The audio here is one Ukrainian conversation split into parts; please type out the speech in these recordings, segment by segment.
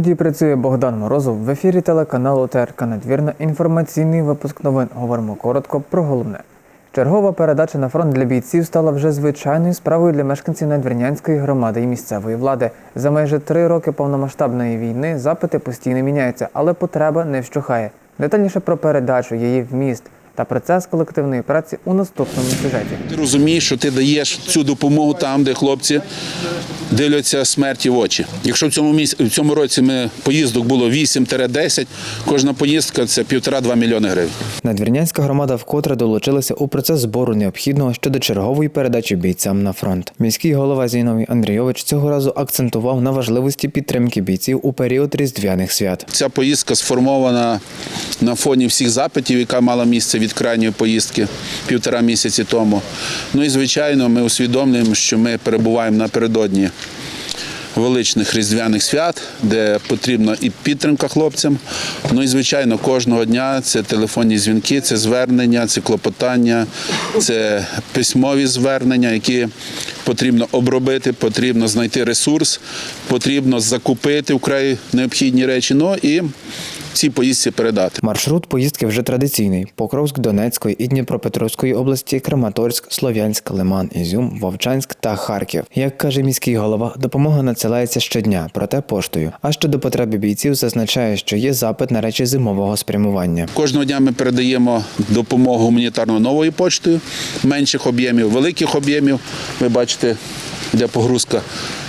Студії працює Богдан Морозов. В ефірі телеканалу ТРК Надвірна. Інформаційний випуск новин. Говоримо коротко про головне. Чергова передача на фронт для бійців стала вже звичайною справою для мешканців Надвірнянської громади і місцевої влади. За майже три роки повномасштабної війни запити постійно міняються, але потреба не вщухає. Детальніше про передачу, її вміст та процес колективної праці у наступному сюжеті. Ти розумієш, що ти даєш цю допомогу там, де хлопці дивляться смерті в очі. Якщо в цьому місяці, в цьому році ми поїздок було 8-10, кожна поїздка це півтора-два мільйони гривень. Надвірнянська громада вкотре долучилася у процес збору необхідного щодо чергової передачі бійцям на фронт. Міський голова Зіновій Андрійович цього разу акцентував на важливості підтримки бійців у період різдвяних свят. Ця поїздка сформована на фоні всіх запитів, яка мала місце від крайньої поїздки півтора місяці тому. Ну і звичайно, ми усвідомлюємо, що ми перебуваємо напередодні величних різдвяних свят, де потрібна і підтримка хлопцям. Ну і звичайно, кожного дня це телефонні дзвінки, це звернення, це клопотання, це письмові звернення, які потрібно обробити, потрібно знайти ресурс, потрібно закупити вкрай необхідні речі. Ну і ці поїздці передати. Маршрут поїздки вже традиційний: Покровськ Донецької і Дніпропетровської області, Краматорськ, Слов'янськ, Лиман, Ізюм, Вовчанськ та Харків. Як каже міський голова, допомога надсилається щодня, проте поштою. А щодо потреби бійців зазначає, що є запит на речі зимового спрямування. Кожного дня ми передаємо допомогу гуманітарну новою поштою, менших об'ємів, великих об'ємів. Ви бачите, йде погрузка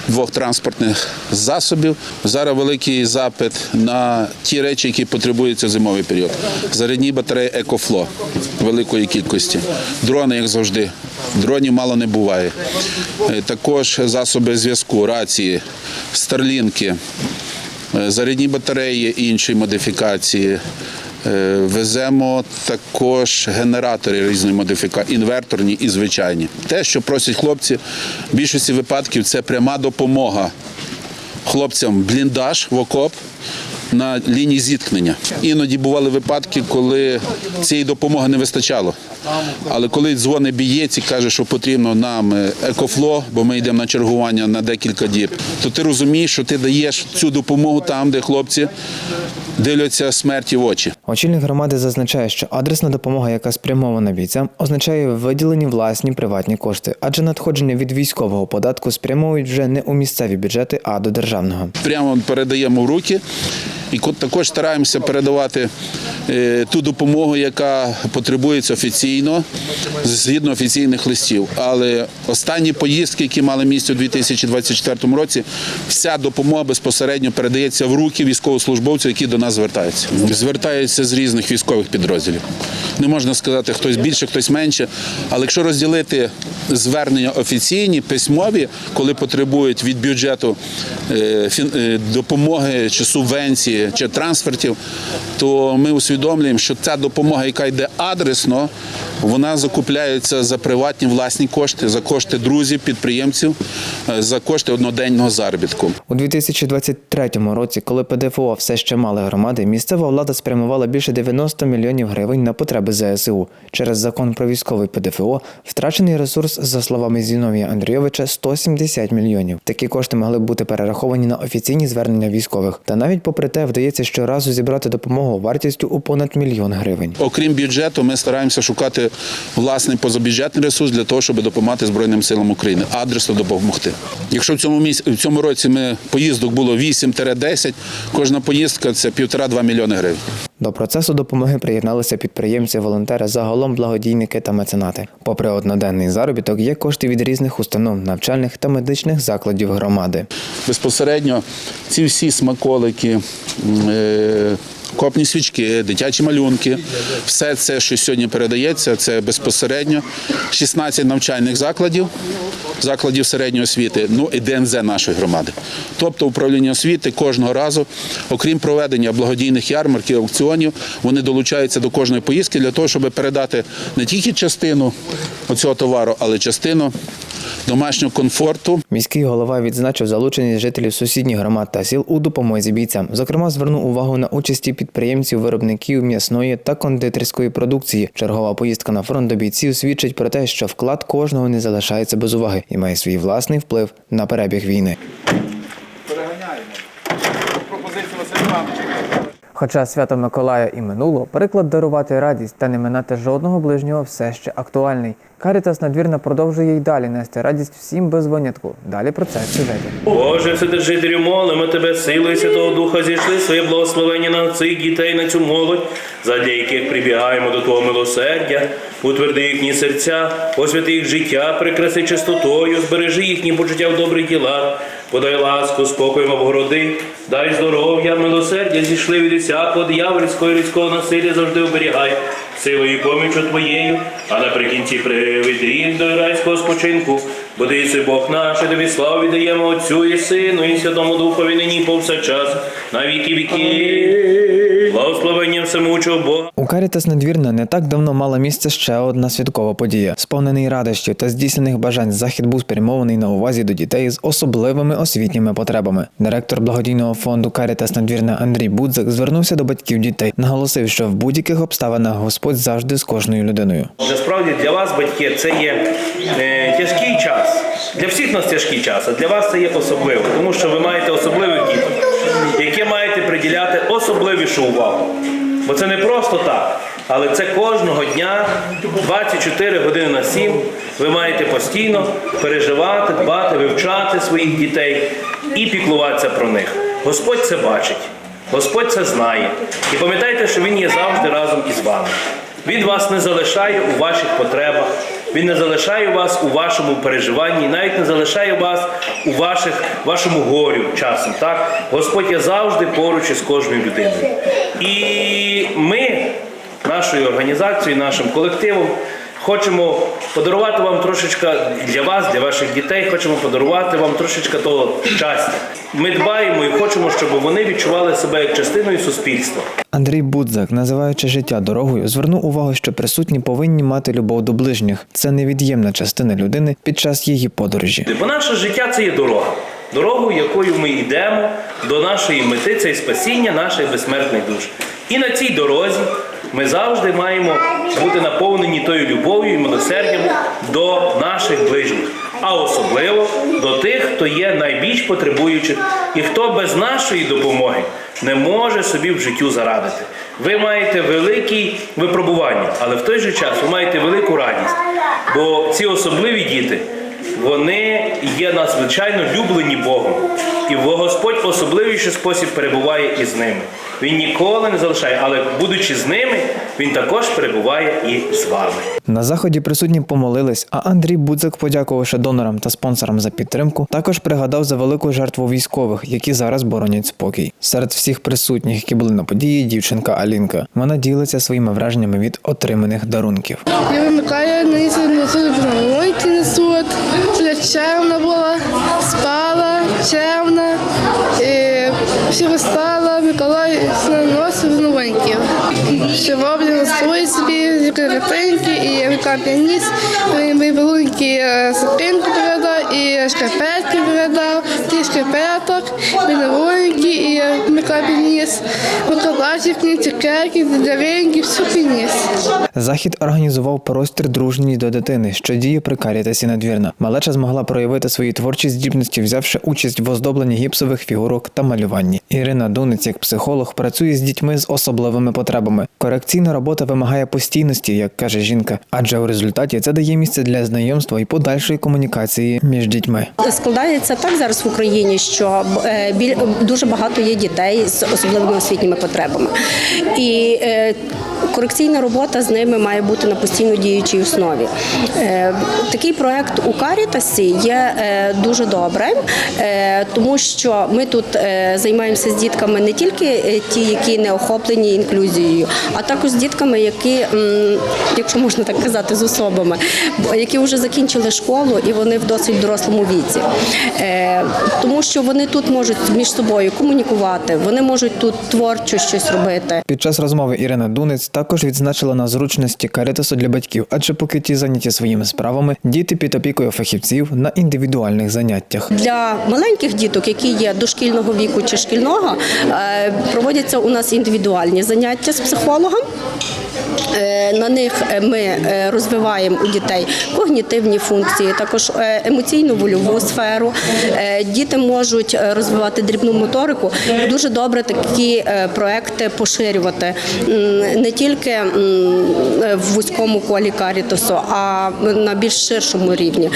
двох транспортних засобів. Зараз великий запит на ті речі, які потребуються зимовий період. Зарядні батареї Екофло великої кількості. Дрони, як завжди. Дронів мало не буває. Е, Також засоби зв'язку, рації, старлінки. Е, Зарядні батареї іншої модифікації. Е, Веземо також генератори різної модифікації, інверторні і звичайні. Те, що просять хлопці, в більшості випадків це пряма допомога хлопцям бліндаж в окоп на лінії зіткнення. Іноді бували випадки, коли цієї допомоги не вистачало. Але коли дзвонить бієць і каже, що потрібно нам е, екофло, бо ми йдемо на чергування на декілька діб, то ти розумієш, що ти даєш цю допомогу там, де хлопці дивляться смерті в очі. Очільник громади зазначає, що адресна допомога, яка спрямована бійцям, означає виділені власні приватні кошти, адже надходження від військового податку спрямовують вже не у місцеві бюджети, а до державного. Прямо передаємо в руки. І також стараємося передавати е, ту допомогу, яка потребується офіційно, згідно офіційних листів. Але останні поїздки, які мали місце у 2024 році, вся допомога безпосередньо передається в руки військовослужбовців, які до нас звертаються. Звертаються з різних військових підрозділів. Не можна сказати, хтось більше, хтось менше. Але якщо розділити звернення офіційні, письмові, коли потребують від бюджету е, е, допомоги чи субвенції, чи трансфертів, то ми усвідомлюємо, що ця допомога, яка йде адресно, вона закупляється за приватні власні кошти, за кошти друзів, підприємців, е, за кошти одноденного заробітку. У 2023 році, коли ПДФО все ще мали громади, місцева влада спрямувала більше 90 мільйонів гривень на потреби ЗСУ. Через закон про військовий ПДФО втрачений ресурс, за словами Зіновія Андрійовича, 170 мільйонів. Такі кошти могли б бути перераховані на офіційні звернення військових. Та навіть попри те, вдається щоразу зібрати допомогу вартістю у понад мільйон гривень. Окрім бюджету, ми стараємося шукати власний позабюджетний ресурс для того, щоб допомагати Збройним силам України, адресно допомогти. Якщо в цьому місяці, в цьому році ми поїздок було 8-10, кожна поїздка це півтора-два мільйони гривень. До процесу допомоги приєдналися підприємці, волонтери, загалом благодійники та меценати. Попри одноденний заробіток, є кошти від різних установ, навчальних та медичних закладів громади. Безпосередньо ці всі смаколики, е, копні свічки, дитячі малюнки, все це, що сьогодні передається, це безпосередньо 16 навчальних закладів, закладів середньої освіти, ну і ДНЗ нашої громади. Тобто управління освіти кожного разу, окрім проведення благодійних ярмарків, аукціонів, вони долучаються до кожної поїздки для того, щоб передати не тільки частину оцього товару, але частину домашнього комфорту, Міський голова відзначив залученість жителів сусідніх громад та сіл у допомозі бійцям. Зокрема, звернув увагу на участі підприємців, виробників м'ясної та кондитерської продукції. Чергова поїздка на фронт до бійців свідчить про те, що вклад кожного не залишається без уваги і має свій власний вплив на перебіг війни. Хоча свято Миколая і минуло, приклад дарувати радість та не минати жодного ближнього все ще актуальний. Карітас надвірна продовжує й далі нести радість всім без винятку. Далі про це в сюжеті. Боже, Вседержителю, молимо тебе, силою Святого Духа зійшли своє благословення на цих дітей, на цю молодь, задля яких прибігаємо до Твого милосердя, утверди їхні серця, освяти їх життя, прикраси чистотою, збережи їхні почуття в добрих ділах, подай ласку, спокою Богороди, дай здоров'я, милосердя, зійшли від усякого диявольського і людського насилля, завжди оберігай силою і помічю Твоєю, а наприкінці приведи їх до райського спочинку. Бо ти єси Бог наш, і тобі славу віддаємо Отцю і Сину, і Святому Духові нині повсякчас, на віки віки. Благословення всемучого Бога. У Карітас надвірна не так давно мала місце ще одна святкова подія. Сповнений радощів та здійснених бажань захід був спрямований на увазі до дітей з особливими освітніми потребами. Директор благодійного фонду Карітас надвірна Андрій Будзак звернувся до батьків дітей, наголосив, що в будь-яких обставинах Господь завжди з кожною людиною. Насправді для вас, батьки, це є е, тяжкий час. Для всіх нас тяжкий час, а для вас це є особливо, тому що ви маєте особливих діток, які маєте приділяти особливішу увагу. Бо це не просто так, але це кожного дня, 24 години на 7, ви маєте постійно переживати, дбати, вивчати своїх дітей і піклуватися про них. Господь це бачить. Господь це знає. І пам'ятайте, що Він є завжди разом із вами. Він вас не залишає у ваших потребах, Він не залишає вас у вашому переживанні, навіть не залишає вас у ваших, вашому горю часом. Так? Господь є завжди поруч із кожною людиною. І ми, нашою організацією, нашим колективом, хочемо подарувати вам трошечка для вас, для ваших дітей, хочемо подарувати вам трошечка того щастя. Ми дбаємо і хочемо, щоб вони відчували себе як частиною суспільства. Андрій Будзак, називаючи життя дорогою, звернув увагу, що присутні повинні мати любов до ближніх. Це невід'ємна частина людини під час її подорожі. Бо наше життя це є дорога. Дорогою, якою ми йдемо до нашої мети, це і спасіння наших безсмертних душ. І на цій дорозі ми завжди маємо бути наповнені тою любов'ю і милосердям до наших ближніх, а особливо до тих, хто є найбільш потребуючих і хто без нашої допомоги не може собі в життю зарадити. Ви маєте великі випробування, але в той же час ви маєте велику радість, бо ці особливі діти. Вони є надзвичайно люблені Богом, і Господь в особливіший спосіб перебуває із ними. Він ніколи не залишає, але будучи з ними, він також перебуває і з вами. На заході присутні помолились, а Андрій Будзак, подякувавши донорам та спонсорам за підтримку, також пригадав за велику жертву військових, які зараз боронять спокій. Серед всіх присутніх, які були на події, дівчинка Алінка. Вона ділиться своїми враженнями від отриманих дарунків. Я вимикаю низ Я чемна була, спала, чемна. Всі встала, Миколай носив новеньких. Ще роблю свої собі, картинки, і мої великі сапинку передав, і шкарпетки передав, ті шкарпеток, новенькі, і Миколай приніс, Миколаївні, цукерки, даринки, все приніс. Захід організував простір дружній до дитини, що діє при карітасі надвірна. Малеча змогла проявити свої творчі здібності, взявши участь в оздобленні гіпсових фігурок та малюванні. Ірина Дунець, як психолог, працює з дітьми з особливими потребами. Корекційна робота вимагає постійності, як каже жінка, адже у результаті це дає місце для знайомства і подальшої комунікації між дітьми. Складається так зараз в Україні, що е, дуже багато є дітей з особливими освітніми потребами, і е, корекційна робота з ними має бути на постійно діючій основі. Е, Такий проект у Карітасі є дуже добрим, тому що ми тут займаємося з дітками не тільки ті, які не охоплені інклюзією, а також з дітками, які, якщо можна так казати, з особами, які вже закінчили школу і вони в досить дорослому віці. Е, Тому що вони тут можуть між собою комунікувати, вони можуть тут творчо щось робити. Під час розмови Ірина Дунець також відзначила на зручності карітасу для батьків, адже поки ті зайняті своїми справами, діти під опікою фахівців на індивідуальних заняттях. Для маленьких діток, які є дошкільного віку чи шкільного, е, проводяться у нас індивідуальні заняття з психологом. Е, На них ми розвиваємо у дітей когнітивні функції, також е, емоційно-вольову сферу. Е, Діти можуть е, розвивати дрібну моторику. Дуже добре такі е, проекти поширювати не тільки в вузькому колі карітасу, а на більш ширшому рівні,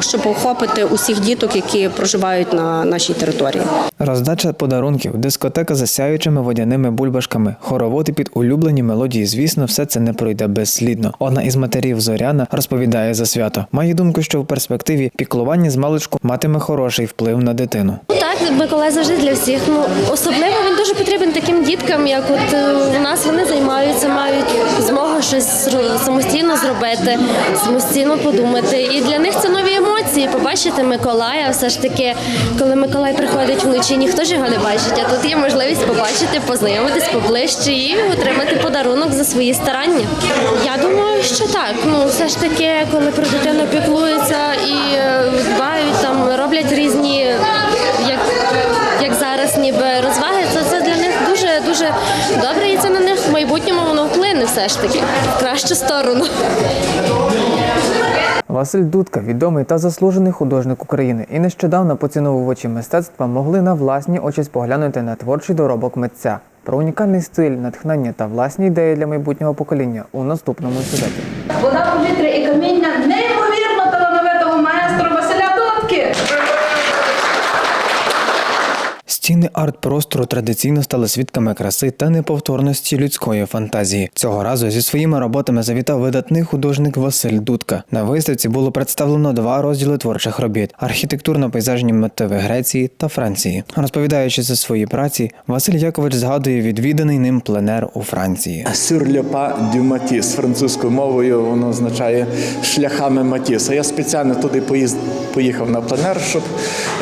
щоб охопити усіх діток, які проживають на нашій території. Роздача подарунків, дискотека з сяючими водяними бульбашками, хороводи під улюблені мелодії. Звісно, все це не пройде безслідно. Одна із матерів Зоряна розповідає за свято. Має думку, що в перспективі піклування з маличку матиме хороший вплив на дитину. Так, Миколай завжди для всіх. Ну особливо він дуже потрібен таким діткам, як от е, у нас вони займаються, мають змогу щось самостійно зробити, самостійно подумати. І для них це нові емоції. Побачити Миколая, все ж таки, коли Миколай приходить вночі, ніхто ж його не бачить. А тут є можливість побачити, познайомитись поближче і отримати подарунок за свої старання. Я думаю, що так. Ну все ж таки, коли про дитину піклуються і е, дбають там, роблять різні як, як зараз ніби розваги, то це для них дуже дуже добре, і це на них в майбутньому воно вплине все ж таки в кращу сторону. Василь Дудка, відомий та заслужений художник України, і нещодавно поціновувачі мистецтва могли на власні очі споглянути на творчий доробок митця. Про унікальний стиль, натхнення та власні ідеї для майбутнього покоління у наступному сюжеті. Вода, повітря і каміння неймовірно Стіни арт-простору традиційно стали свідками краси та неповторності людської фантазії. Цього разу зі своїми роботами завітав видатний художник Василь Дудка. На виставці було представлено два розділи творчих робіт: архітектурно-пейзажні мотиви Греції та Франції. Розповідаючи за свої праці, Василь Якович згадує відвіданий ним пленер у Франції. Sur le pas французькою мовою воно означає шляхами Матіса. Я спеціально туди поїхав на пленер, щоб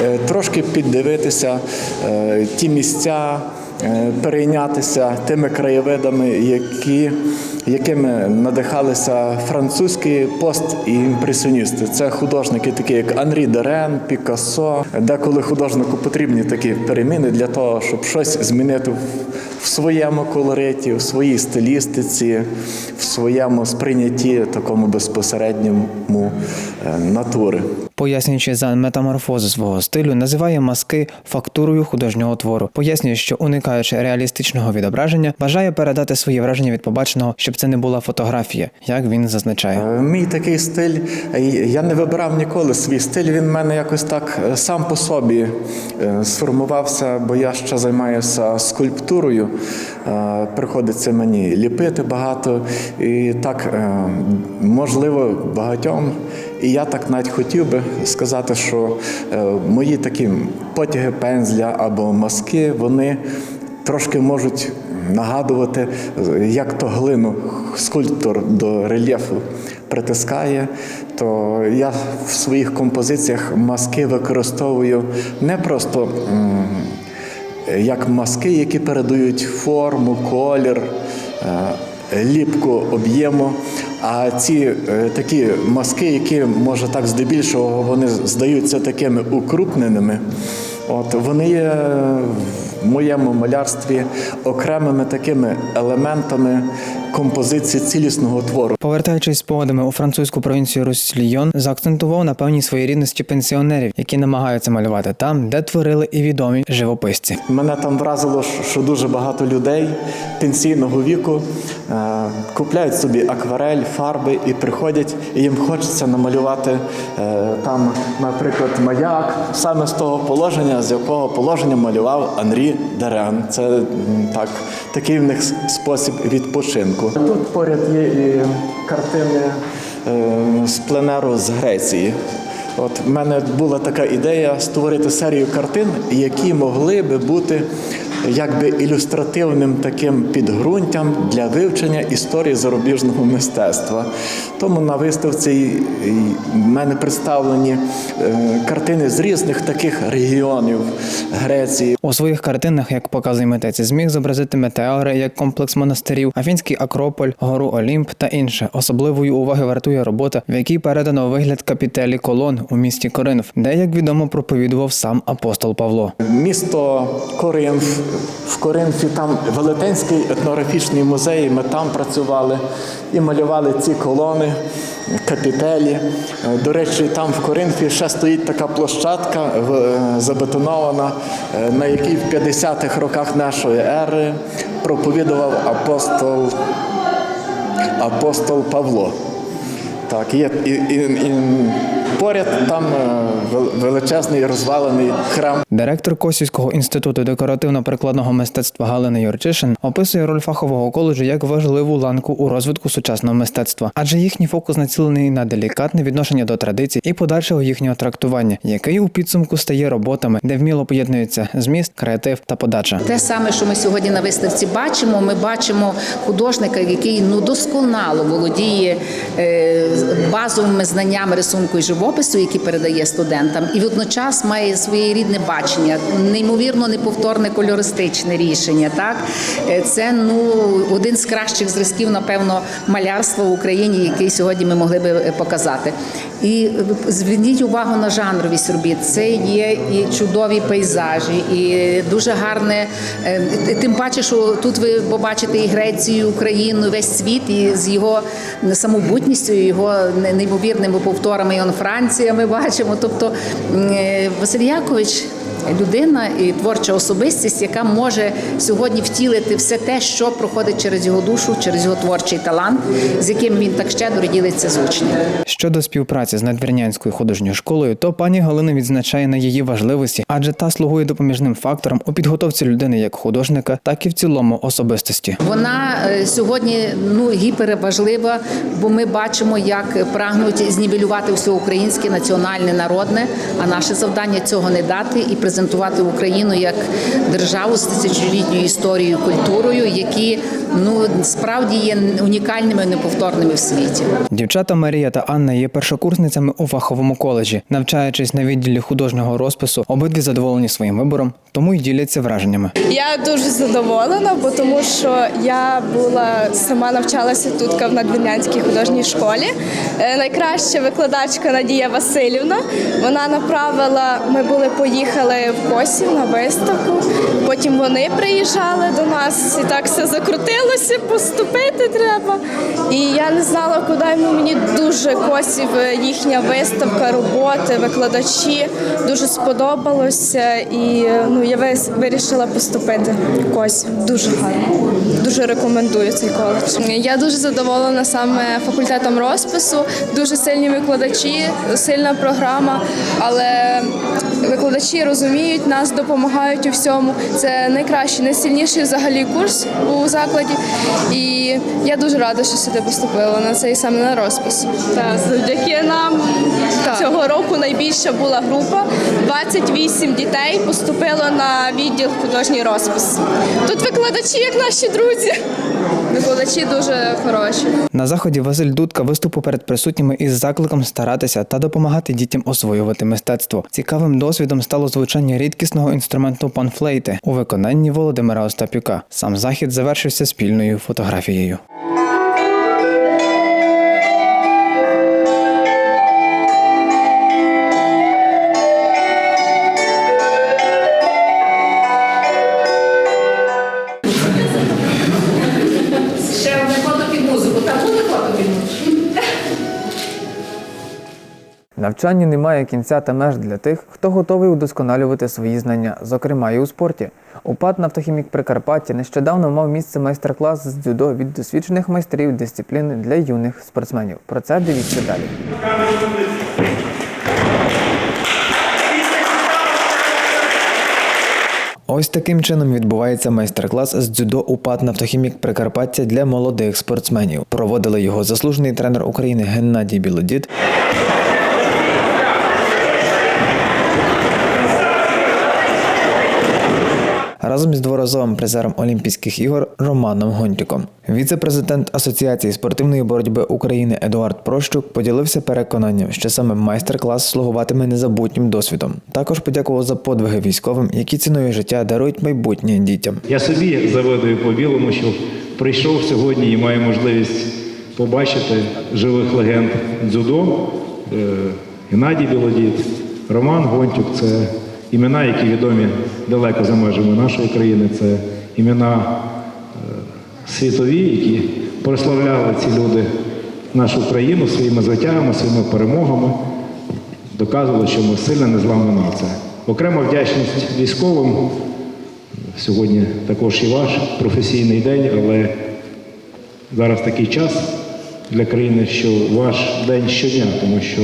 е, трошки піддивитися е, ті місця, е, перейнятися тими краєвидами, які, якими надихалися французькі постімпресіоністи. імпресіоністи. Це художники, такі як Анрі Дерен, Пікассо. Деколи художнику потрібні такі переміни для того, щоб щось змінити в в своєму колориті, в своїй стилістиці, в своєму сприйнятті такому безпосередньому е, натури. Пояснюючи за метаморфози свого стилю, називає маски фактурою художнього твору. Пояснює, що уникаючи реалістичного відображення, бажає передати свої враження від побаченого, щоб це не була фотографія, як він зазначає. Е, Мій такий стиль, е, я не вибирав ніколи свій стиль. Він в мене якось так сам по собі сформувався, бо я ще займаюся скульптурою. Е, Приходиться мені ліпити багато, і так е, можливо багатьом. І я так навіть хотів би сказати, що е, мої такі потяги пензля або маски, вони трошки можуть нагадувати, як то глину скульптор до рельєфу притискає, то я в своїх композиціях маски використовую не просто як маски, які передають форму, колір, е, ліпку об'єму. А ці е, такі маски, які може так здебільшого вони здаються такими укрупненими, от вони є в моєму малярстві окремими такими елементами композиції цілісного твору. Повертаючись спогадами у французьку провінцію Руссільйон, заакцентував на певній своєрідності пенсіонерів, які намагаються малювати там, де творили і відомі живописці. Мене там вразило, що- що дуже багато людей пенсійного віку е, купляють собі акварель, фарби і приходять, і їм хочеться намалювати е, там, наприклад, маяк саме з того положення, з якого положення малював Анрі Дерен. Це так, такий в них спосіб відпочинку. Тут поряд є і картини е, з пленеру з Греції. От в мене була така ідея створити серію картин, які могли би бути якби ілюстративним таким підґрунтям для вивчення історії зарубіжного мистецтва. Тому на виставці в мене представлені е, картини з різних таких регіонів Греції, У своїх картинах, як показує митець, зміг зобразити метеори як комплекс монастирів, Афінський Акрополь, гору Олімп та інше. Особливої уваги вартує робота, в якій передано вигляд капітелі колон у місті Коринф, де, як відомо, проповідував сам апостол Павло. Місто Коринф в Коринфі там велетенський етнографічний музей. Ми там працювали і малювали ці колони, капітелі. До речі, там в Коринфі ще стоїть така площадка е, забетонована, е, на якій в 50-х роках нашої ери проповідував апостол апостол Павло. Так, є і, і, і поряд там е, величезний розвалений храм. Директор Косівського інституту декоративно-прикладного мистецтва Галина Юрчишин описує роль фахового коледжу як важливу ланку у розвитку сучасного мистецтва, адже їхній фокус націлений на делікатне відношення до традицій і подальшого їхнього трактування, який у підсумку стає роботами, де вміло поєднується зміст, креатив та подача. Те саме, що ми сьогодні на виставці бачимо, ми бачимо художника, який ну досконало володіє е, базовими знаннями рисунку і живопису, які передає студентам, і водночас має своє рідне бачення, неймовірно неповторне кольористичне рішення. Так Е, це ну один з кращих зразків, напевно, малярства в Україні, який сьогодні ми могли би е, показати. І е, зверніть увагу на жанровість робіт. Це є і чудові пейзажі, і дуже гарне. Тим паче, що тут ви побачите і Грецію, і Україну, і весь світ, і з його самобутністю, його неймовірними повторами. І он Франція ми бачимо. Тобто е, Василь Якович. Людина і творча особистість, яка може сьогодні втілити все те, що проходить через його душу, через його творчий талант, з яким він так щедро ділиться з учнями. Щодо співпраці з надвірнянською художньою школою, то пані Галина відзначає на її важливості, адже та слугує допоміжним фактором у підготовці людини як художника, так і в цілому особистості. Вона е, сьогодні ну гіперважлива, бо ми бачимо, як прагнуть знівелювати все українське, національне, народне. А наше завдання цього не дати і презентувати Україну як державу з тисячолітньою історією, культурою, які ну справді є унікальними, неповторними в світі. Дівчата Марія та Анна є першокурсницями у фаховому коледжі. Навчаючись на відділі художнього розпису, обидві задоволені своїм вибором, тому й діляться враженнями. Я дуже задоволена, бо тому що я була сама навчалася тут в Надвірнянській художній школі. Е, Найкраща викладачка Надія Васильівна. Вона направила. Ми були поїхали в Косів на виставку. Потім вони приїжджали до нас, і так все закрутилося. Поступити треба. І я не знала, куди мені дуже косів е, їхня виставка, роботи, викладачі дуже сподобалося. І ну я вирішила поступити в Косів. Дуже гарно. Дуже рекомендую цей коледж. Я дуже задоволена саме факультетом розпису. Дуже сильні викладачі, сильна програма, але викладачі розуміють нас, допомагають у всьому. Це найкращий, найсильніший взагалі курс у закладі. І я дуже рада, що сюди поступила на цей саме на розпис. Так, завдяки нам цього року найбільша була група. 28 дітей поступило на відділ художній розпис. Тут викладачі, як наші друзі. Викладачі дуже хороші. На заході Василь Дудка виступив перед присутніми із закликом старатися та допомагати дітям освоювати мистецтво. Цікавим досвідом стало звучання рідкісного інструменту панфлейти у виконанні Володимира Остапюка. Сам захід завершився спільною фотографією. Навчанню немає кінця та меж для тих, хто готовий удосконалювати свої знання, зокрема і у спорті. УПАД «Нафтохімік Прикарпаття нещодавно мав місце майстер-клас з дзюдо від досвідчених майстрів дисципліни для юних спортсменів. Про це дивіться далі. Ось таким чином відбувається майстер-клас з дзюдо УПАД «Нафтохімік Прикарпаття для молодих спортсменів. Проводили його заслужений тренер України Геннадій Білодід, разом з дворазовим призером Олімпійських ігор Романом Гонтюком. Віце-президент Асоціації спортивної боротьби України Едуард Прощук поділився переконанням, що саме майстер-клас слугуватиме незабутнім досвідом. Також подякував за подвиги військовим, які ціною життя дарують майбутнє дітям. Я собі завидую по білому, що прийшов сьогодні і маю можливість побачити живих легенд дзюдо. Е, Геннадій Білодід, Роман Гонтюк це імена, які відомі далеко за межами нашої країни. Це імена е, світові, які прославляли ці люди нашу країну своїми звитягами, своїми перемогами, доказували, що ми сильна незламна нація. Окрема вдячність військовим. Сьогодні також і ваш професійний день, але зараз такий час для країни, що ваш день щодня, тому що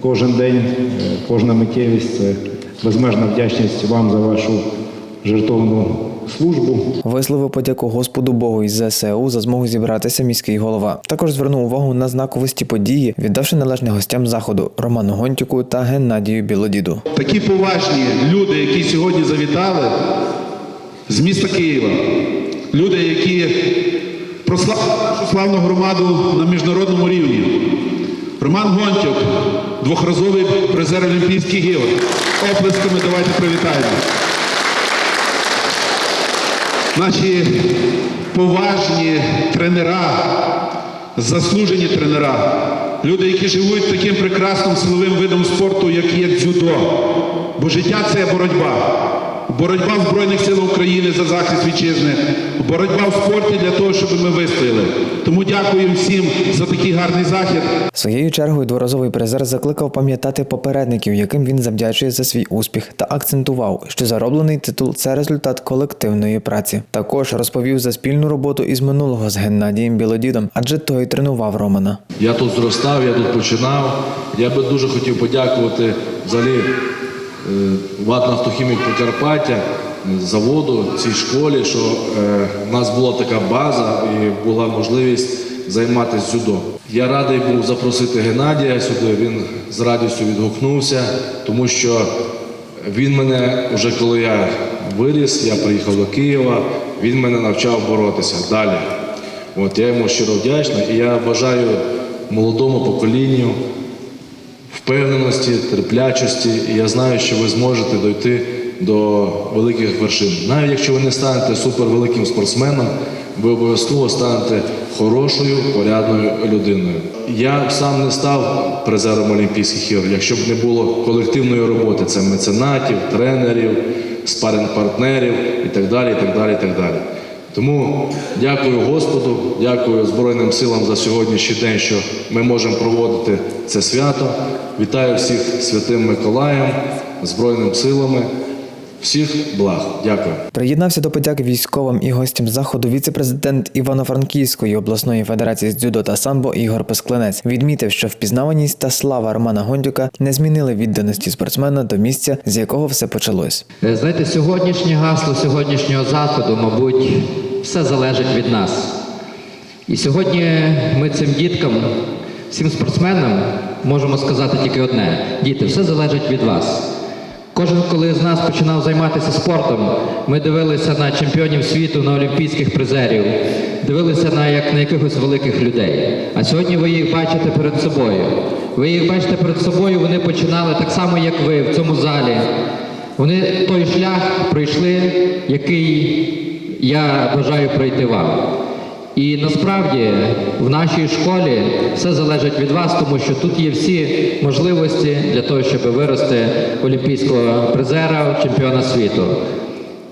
кожен день, е, кожна миттєвість це безмежна вдячність вам за вашу жертовну службу. Висловив подяку Господу Богу із ЗСУ за змогу зібратися міський голова. Також звернув увагу на знаковості події, віддавши належне гостям заходу Роману Гонтюку та Геннадію Білодіду. Такі поважні люди, які сьогодні завітали з міста Києва, люди, які прославили нашу славну громаду на міжнародному рівні. Роман Гонтюк, двохразовий призер Олімпійських ігор. Оплесками давайте привітаємо. Наші поважні тренера, заслужені тренера, люди, які живуть таким прекрасним силовим видом спорту, як є дзюдо. Бо життя це боротьба. Боротьба в Збройних силах України за захист вітчизни, боротьба в спорті для того, щоб ми вистояли. Тому дякую всім за такий гарний захід. Своєю чергою дворазовий призер закликав пам'ятати попередників, яким він завдячує за свій успіх, та акцентував, що зароблений титул це результат колективної праці. Також розповів за спільну роботу із минулого з Геннадієм Білодідом, адже той тренував Романа. Я тут зростав, я тут починав. Я би дуже хотів подякувати взагалі е, ВАТ «Нафтохімік Прикарпаття, заводу, цій школі, що е, в нас була така база і була можливість займатися дзюдо. Я радий був запросити Геннадія сюди. Він з радістю відгукнувся, тому що він мене вже коли я виріс, я приїхав до Києва, він мене навчав боротися далі. От я йому щиро вдячний і я бажаю молодому поколінню впевненості, терплячості. І я знаю, що ви зможете дойти до великих вершин. Навіть якщо ви не станете супервеликим спортсменом, ви обов'язково станете хорошою, порядною людиною. Я сам не став призером Олімпійських ігор, якщо б не було колективної роботи. Це меценатів, тренерів, спаринг-партнерів і так далі. і так далі, і так далі. Тому дякую Господу, дякую Збройним силам за сьогоднішній день, що ми можемо проводити це свято. Вітаю всіх святим Миколаєм, Збройним силами. Всіх благ. Дякую. Приєднався до подяки військовим і гостям заходу віце-президент Івано-Франківської обласної федерації з дзюдо та самбо Ігор Песклинець. Відмітив, що впізнаваність та слава Романа Гондюка не змінили відданості спортсмена до місця, з якого все почалось. Е, Знаєте, сьогоднішнє гасло сьогоднішнього заходу, мабуть, все залежить від нас. І сьогодні ми цим діткам, всім спортсменам можемо сказати тільки одне: діти, все залежить від вас. Кожен, коли з нас починав займатися спортом, ми дивилися на чемпіонів світу, на олімпійських призерів, дивилися на як на якихось великих людей. А сьогодні ви їх бачите перед собою. Ви їх бачите перед собою, вони починали так само, як ви в цьому залі. Вони той шлях пройшли, який я бажаю пройти вам. І насправді в нашій школі все залежить від вас, тому що тут є всі можливості для того, щоб вирости олімпійського призера, чемпіона світу.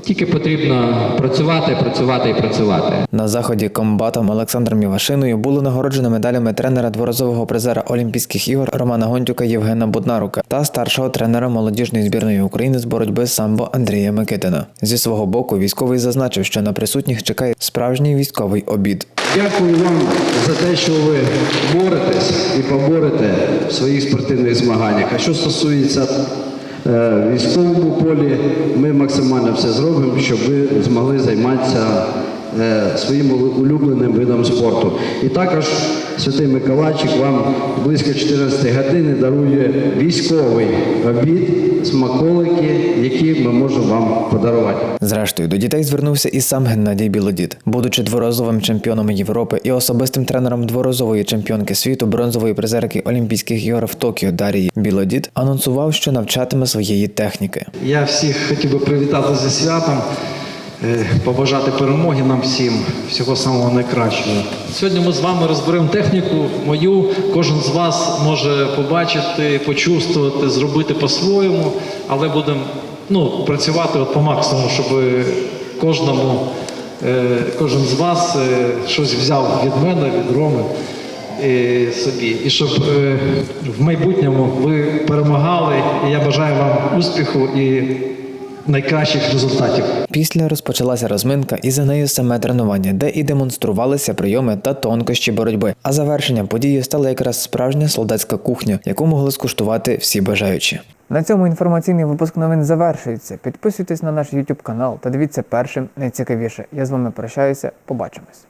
Тільки потрібно працювати, працювати і працювати. На заході комбатом Олександром Івашиною було нагороджено медалями тренера дворазового призера Олімпійських ігор Романа Гонтюка Євгена Буднарука та старшого тренера молодіжної збірної України з боротьби самбо Андрія Микитина. Зі свого боку військовий зазначив, що на присутніх чекає справжній військовий обід. Дякую вам за те, що ви боретесь і поборете в своїх спортивних змаганнях. А що стосується військовому полі, ми максимально все зробимо, щоб ви змогли займатися е, своїм улюбленим видом спорту. І також Святий Миколайчик вам близько 14 години дарує військовий обід, смаколики, які ми можемо вам подарувати. Зрештою, до дітей звернувся і сам Геннадій Білодід, будучи дворазовим чемпіоном Європи і особистим тренером дворазової чемпіонки світу, бронзової призерки Олімпійських ігор в Токіо Дарії Білодід анонсував, що навчатиме своєї техніки. Я всіх хотів би привітати зі святом, е, побажати перемоги нам всім, всього самого найкращого. Сьогодні ми з вами розберемо техніку мою. Кожен з вас може побачити, почувствувати, зробити по-своєму. але будемо ну, працювати от по максимуму, щоб кожному, е, кожен з вас е, щось взяв від мене, від Роми е, собі. І щоб е, в майбутньому ви перемагали. І я бажаю вам успіху і найкращих результатів. Після розпочалася розминка і за нею саме тренування, де і демонструвалися прийоми та тонкощі боротьби. А завершенням події стала якраз справжня солдатська кухня, яку могли скуштувати всі бажаючі. На цьому інформаційний випуск новин завершується. Підписуйтесь на наш YouTube канал та дивіться першим найцікавіше. Я з вами прощаюся. Побачимось.